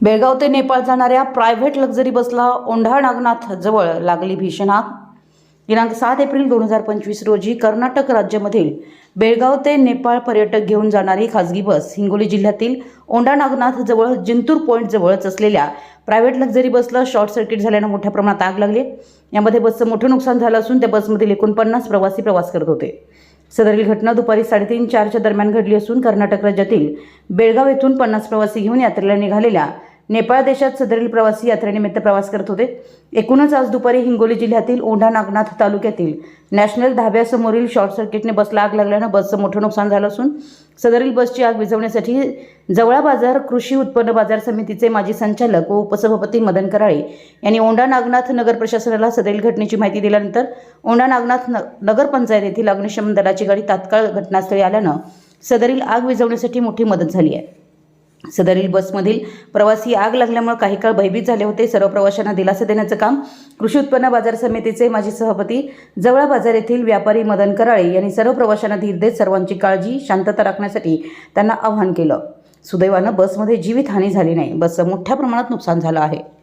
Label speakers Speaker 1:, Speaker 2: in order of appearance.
Speaker 1: बेळगाव ते नेपाळ जाणाऱ्या private luxury बसला ओंढा नागनाथ जवळ लागली भीषण आग. दिनांक सात एप्रिल दोन हजार पंचवीस रोजी कर्नाटक राज्यामधील बेळगाव ते नेपाळ पर्यटक घेऊन जाणारी खासगी बस हिंगोली जिल्ह्यातील ओंढा नागनाथ जवळ जिंतूर पॉईंट जवळच असलेल्या प्रायव्हेट लक्झरी बसला शॉर्ट सर्किट झाल्यानं मोठ्या प्रमाणात आग लागली. यामध्ये बसचं मोठं नुकसान झालं असून त्या बसमधील एकोणपन्नास प्रवासी प्रवास करत होते. सदरील घटना दुपारी साडेतीन चारच्या दरम्यान घडली असून कर्नाटक राज्यातील बेळगाव येथून पन्नास प्रवासी घेऊन यात्रेला निघालेल्या नेपाळ देशात सदरील प्रवासी यात्रेनिमित्त प्रवास करत होते. एकूणच आज दुपारी हिंगोली जिल्ह्यातील ओंढा नागनाथ तालुक्यातील नॅशनल धाब्यासमोरील शॉर्ट सर्किटने बसला आग लागल्यानं बसचं मोठं नुकसान झालं असून सदरील बसची आग विझवण्यासाठी जवळा बाजार कृषी उत्पन्न बाजार समितीचे माजी संचालक व उपसभापती मदन कराळे यांनी ओंढा नागनाथ नगर प्रशासनाला सदरील घटनेची माहिती दिल्यानंतर ओंढा नागनाथ न नगरपंचायत येथील अग्निशमन दलाची गाडी तात्काळ घटनास्थळी आल्यानं सदरील आग विझवण्यासाठी मोठी मदत झाली आहे. सदरील बसमधील प्रवासी आग लागल्यामुळे काही काळ भयभीत झाले होते. सर्व प्रवाशांना दिलासा देण्याचं काम कृषी उत्पन्न बाजार समितीचे माजी सभापती जवळा बाजार येथील व्यापारी मदन कराळे यांनी सर्व प्रवाशांना धीर देत सर्वांची काळजी शांतता राखण्यासाठी त्यांना आवाहन केलं. सुदैवानं बसमध्ये जीवितहानी झाली नाही. बसचं मोठ्या प्रमाणात नुकसान झालं आहे.